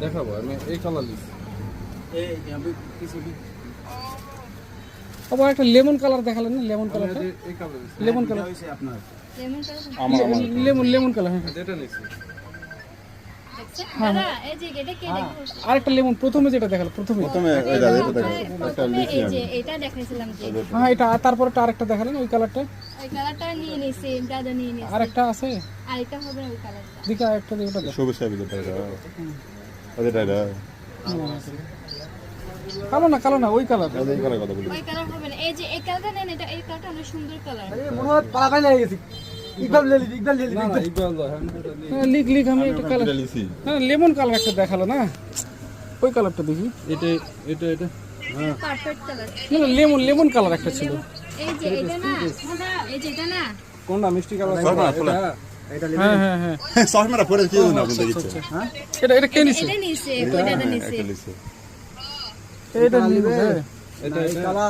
দেখাবো আমি এই কালার আবার একটা লেমন কালার দেখালেন না? লেমন কালারটা? এই- এই কালার। Lemon colour? লেমন আমার লেমন লেমন কালার হ্যাঁ যেটা লিখছি দেখছেন? দাদা এই যে এটা কে আরেকটা লেমন প্রথমে যেটা দেখাল প্রথমে। হ্যাঁ এটা আর তারপরে আরেকটা দেখালেন ওই কালারটা ওই কালারটা নিয়ে নিছি দাদা নিয়ে নিছি। আরেকটা আছে? আরেকটা হবে ওই কালারটা দেখি আরেকটা দিয়ে ওটা সবুজ সাহেব এটা ওটা এটা? কালো না কালো না ওই কালার এই করার কথা বলি ওই কালার হবে না। এই যে এই কালারটা নেন এটা এই কালারটা অনেক সুন্দর কালার ইকবাল হ্যাঁ হ্যাঁ লিখ লিখ আমি একটা কালার হ্যাঁ লেমন কালার একটা দেখাল না? ওই কালারটা দেখি। এটা এটা এটা? হ্যাঁ perfect colour lemon lemon colour একটা ছিল। এই যে এটা না এই যে এটা না। কোনটা? মিষ্টি কালার সরবা না, খোলা। হ্যাঁ হ্যাঁ হ্যাঁ। সহমেরা পরে কি না বলতে দিচ্ছে এটা এটা কে নিছে? এটা নিছে? কই নিছে। এটা নিবে এটা এটা।